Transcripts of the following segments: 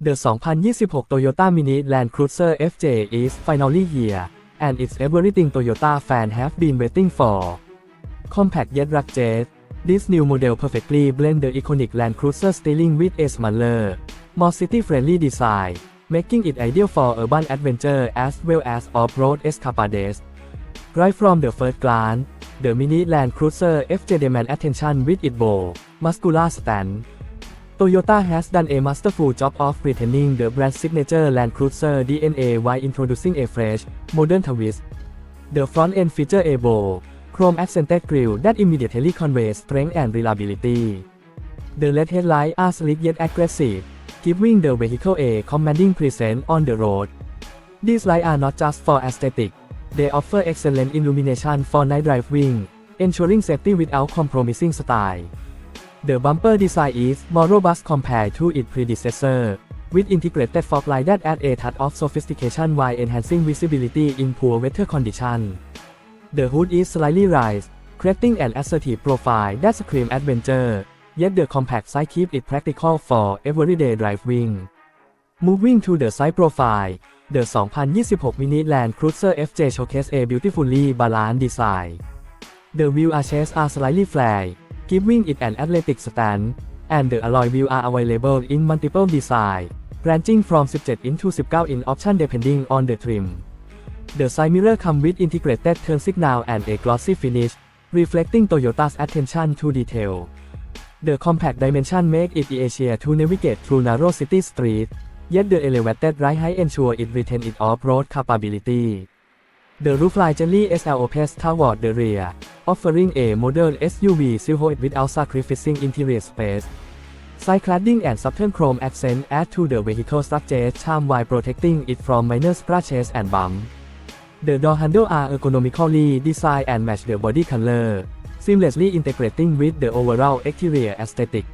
The 2026 Toyota Mini Land Cruiser FJ is finally here, and it's everything Toyota fans have been waiting for. Compact yet rugged, this new model perfectly blends the iconic Land Cruiser styling with a smaller, more city-friendly design, making it ideal for urban adventure as well as off-road escapades. Right from the first glance, the Mini Land Cruiser FJ demands attention with its bold, muscular stance. Toyota has done a masterful job of retaining the brand's signature Land Cruiser DNA while introducing a fresh, modern twist. The front end features a bold, chrome accented grille that immediately conveys strength and reliability. The LED headlights are sleek yet aggressive, giving the vehicle a commanding presence on the road. These lights are not just for aesthetic, they offer excellent illumination for night driving, ensuring safety without compromising style. The bumper design is more robust compared to its predecessor, with integrated fog light that adds a touch of sophistication while enhancing visibility in poor weather conditions. The hood is slightly raised, creating an assertive profile that screams adventure, yet the compact size keeps it practical for everyday driving. Moving to the side profile, the 2026 Mini Land Cruiser FJ showcases a beautifully balanced design. The wheel arches are slightly flat, giving it an athletic stance, and the alloy wheels are available in multiple designs, ranging from 17 inch to 19 inch option depending on the trim. The side mirror come with integrated turn signal and a glossy finish, reflecting Toyota's attention to detail. The compact dimension make it easier to navigate through narrow city streets, yet the elevated ride height ensure it retain its off-road capability. The roofline gently slopes toward the rear, offering a modern SUV silhouette without sacrificing interior space. Side cladding and subtle chrome accent add to the vehicle's rugged charm while protecting it from minor scratches and bumps. The door handles are ergonomically designed and match the body color, seamlessly integrating with the overall exterior aesthetic.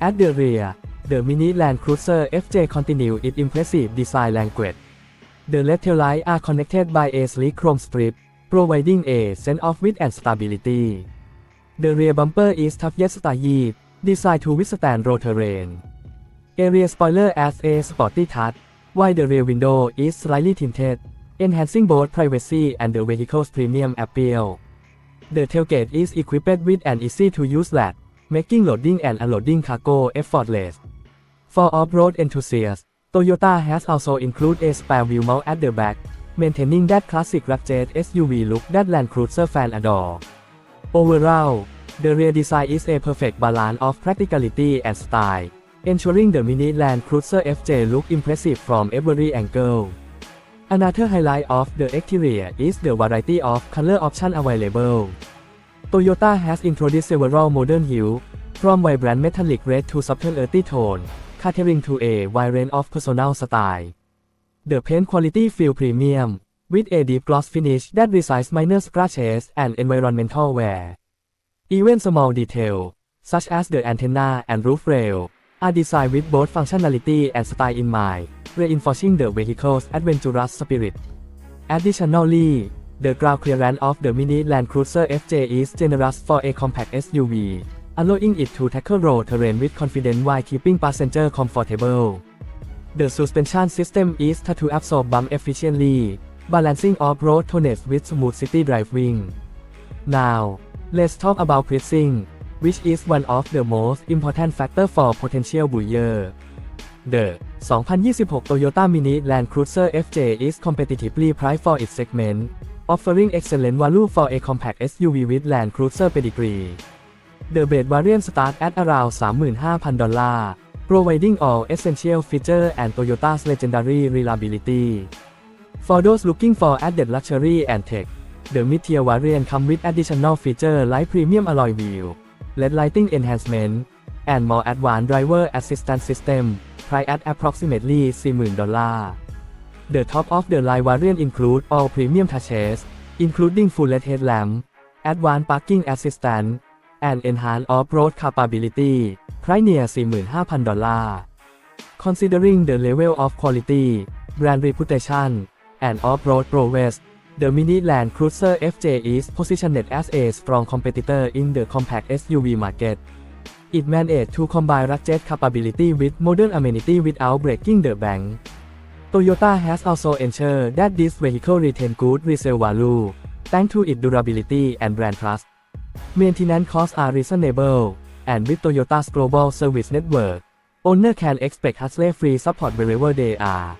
At the rear, the Mini Land Cruiser FJ continues its impressive design language. The tail lights are connected by a sleek chrome strip, providing a sense of width and stability. The rear bumper is tough yet stylish, designed to withstand road terrain. A rear spoiler adds a sporty touch, while the rear window is slightly tinted, enhancing both privacy and the vehicle's premium appeal. The tailgate is equipped with an easy-to-use latch, making loading and unloading cargo effortless. For off-road enthusiasts, Toyota has also included a spare wheel mount at the back, maintaining that classic rugged SUV look that Land Cruiser fans adore. Overall, the rear design is a perfect balance of practicality and style, ensuring the Mini Land Cruiser FJ look impressive from every angle. Another highlight of the exterior is the variety of color options available. Toyota has introduced several modern hues, from vibrant metallic red to subtle earthy tone, catering to a wide range of personal style. The paint quality feels premium, with a deep gloss finish that resists minor scratches and environmental wear. Even small details, such as the antenna and roof rail, are designed with both functionality and style in mind, reinforcing the vehicle's adventurous spirit. Additionally, the ground clearance of the Mini Land Cruiser FJ is generous for a compact SUV, allowing it to tackle road terrain with confidence while keeping passenger comfortable. The suspension system is to absorb bump efficiently, balancing off-road tonnage with smooth city driving. Now, let's talk about pricing, which is one of the most important factor for potential buyer. The 2026 Toyota Mini Land Cruiser FJ is competitively priced for its segment, offering excellent value for a compact SUV with Land Cruiser pedigree. The base variant starts at around 35,000 dollars, providing all essential features and Toyota's legendary reliability. For those looking for added luxury and tech, the mid-tier variant comes with additional features like premium alloy wheel, LED lighting enhancement, and more advanced driver assistance system, priced at approximately 40,000 dollars. The top of the line variant include all premium touches, including full LED headlamp, advanced parking assistance, and Enhanced Off-Road Capability Price near 45,000 dollars Considering the level of quality, brand reputation, and off-road prowess, the Mini Land Cruiser FJ is positioned as a strong competitor in the compact SUV market. It managed to combine rugged capability with modern amenity without breaking the bank. Toyota has also ensured that this vehicle retains good resale value, thanks to its durability and brand trust. Maintenance costs are reasonable, and with Toyota's global service network, owner can expect hassle-free support wherever they are.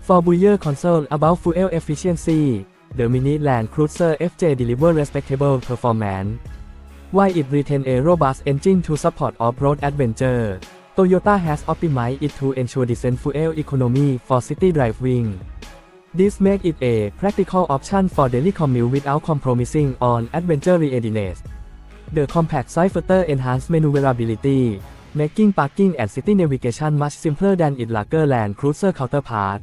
For buyer concern about fuel efficiency, the Mini Land Cruiser FJ deliver respectable performance. While it retains a robust engine to support off-road adventure, Toyota has optimized it to ensure decent fuel economy for city driving. This makes it a practical option for daily commute without compromising on adventure readiness. The compact size further enhances maneuverability, making parking and city navigation much simpler than its larger Land Cruiser counterpart.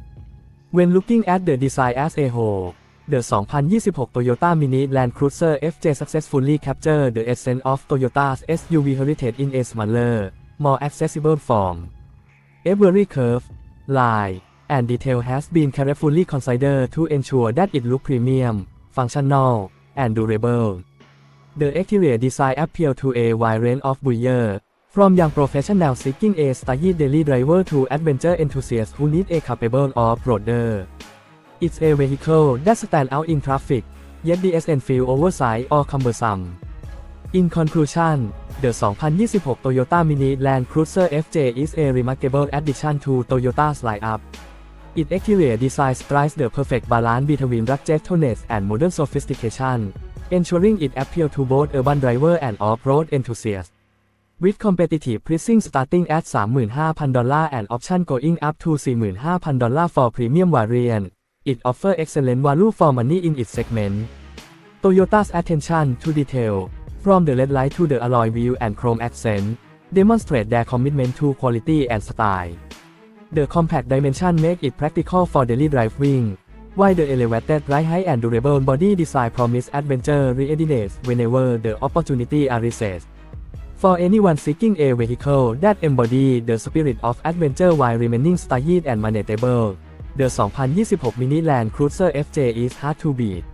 When looking at the design as a whole, the 2026 Toyota Mini Land Cruiser FJ successfully captured the essence of Toyota's SUV heritage in a smaller, more accessible form. Every curve, line, and detail has been carefully considered to ensure that it looks premium, functional, and durable. The exterior design appeals to a wide range of buyers, from young professionals seeking a stylish daily driver to adventure enthusiasts who need a capable off-roader. It's a vehicle that stands out in traffic, yet doesn't feel oversized or cumbersome. In conclusion, the 2026 Toyota Mini Land Cruiser FJ is a remarkable addition to Toyota's lineup. Its exterior design strikes the perfect balance between ruggedness and modern sophistication, ensuring it appeals to both urban drivers and off-road enthusiasts. With competitive pricing starting at $35,000 and option going up to $45,000 for premium variant, it offers excellent value for money in its segment. Toyota's attention to detail, from the LED light to the alloy wheel and chrome accent, demonstrate their commitment to quality and style. The compact dimension make it practical for daily driving, while the elevated ride height and durable body design promise adventure readiness whenever the opportunity arises. For anyone seeking a vehicle that embodies the spirit of adventure while remaining stylish and manageable, the 2026 Mini Land Cruiser FJ is hard to beat.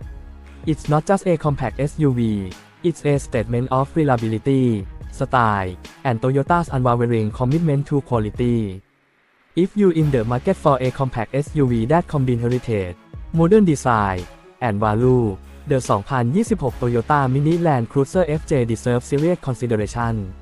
It's not just a compact SUV, it's a statement of reliability, style, and Toyota's unwavering commitment to quality. If you in the market for a compact SUV that combine heritage, modern design, and value, the 2026 Toyota Mini Land Cruiser FJ deserves serious consideration.